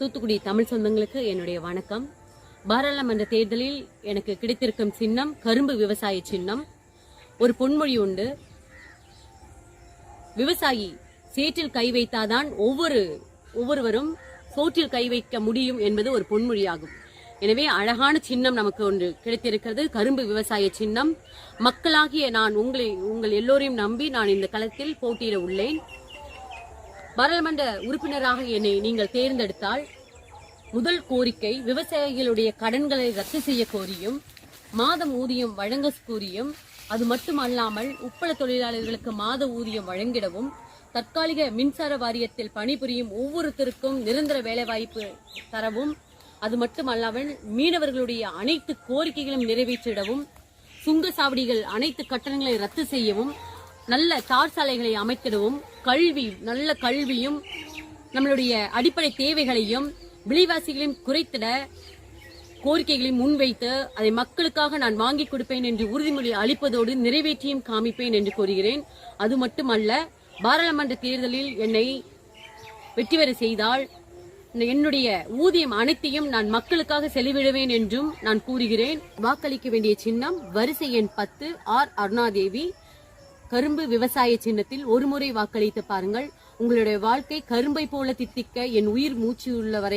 தூத்துக்குடி தமிழ் சொந்தங்களுக்கு என்னுடைய வணக்கம். பாராளுமன்ற தேர்தலில் எனக்கு கிடைத்திருக்கும் சின்னம் கரும்பு விவசாய சின்னம். ஒரு பொன்மொழி உண்டு. விவசாயி சேற்றில் கை வைத்தாதான் ஒவ்வொரு ஒவ்வொருவரும் சோற்றில் கை வைக்க முடியும் என்பது ஒரு பொன்மொழியாகும். எனவே அழகான சின்னம் நமக்கு ஒன்று கிடைத்திருக்கிறது கரும்பு விவசாய சின்னம். மக்களாகிய நான் உங்களை உங்கள் எல்லோரையும் நம்பி நான் இந்த களத்தில் போட்டியிட உள்ளேன். பாராளுமன்ற உறுப்பினராக என்னை நீங்கள் தேர்ந்தெடுத்தால் முதல் கோரிக்கை விவசாயிகளுடைய கடன்களை ரத்து செய்ய கோரியும் மாதம் ஊதியம் வழங்க கோரியும் அது மட்டுமல்லாமல் உப்பள தொழிலாளர்களுக்கு மாத ஊதியம் வழங்கிடவும் தற்காலிக மின்சார வாரியத்தில் பணிபுரியும் ஒவ்வொருத்தருக்கும் நிரந்தர வேலைவாய்ப்பு தரவும் அது மட்டுமல்லாமல் மீனவர்களுடைய அனைத்து கோரிக்கைகளும் நிறைவேற்றிடவும் சுங்க சாவடிகள் அனைத்து கட்டணங்களை ரத்து செய்யவும் நல்ல தார் சாலைகளை அமைத்திடவும் கல்வி நல்ல கல்வியும் நம்மளுடைய அடிப்படை தேவைகளையும் விலைவாசிகளையும் குறைத்திட கோரிக்கைகளை முன்வைத்து அதை மக்களுக்காக நான் வாங்கி கொடுப்பேன் என்று உறுதிமொழி அளிப்பதோடு நிறைவேற்றியும் காமிப்பேன் என்று கூறுகிறேன். அது மட்டுமல்ல பாராளுமன்ற தேர்தலில் என்னை வெற்றி பெற செய்தால் என்னுடைய ஊதியம் அனைத்தையும் நான் மக்களுக்காக செலவிடுவேன் என்றும் நான் கூறுகிறேன். வாக்களிக்க வேண்டிய சின்னம் வரிசை எண் பத்து ஆர். அருணாதேவி கரும்பு விவசாய சின்னத்தில் ஒருமுறை வாக்களித்து பாருங்கள். உங்களுடைய வாழ்க்கை கரும்பை போல தித்திக்க என் உயிர் மூச்சு உள்ளவரை